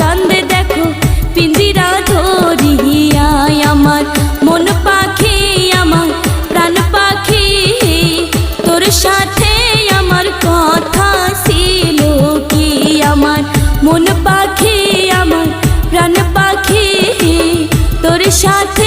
কান্দে দেখো, পিঞ্জিরা আমার। মন পাখি আমার, প্রাণ পাখি। তোর সাথে আমার কথা ছিল কি আমার? মন পাখি আমার, প্রাণ পাখি। তোর সাথে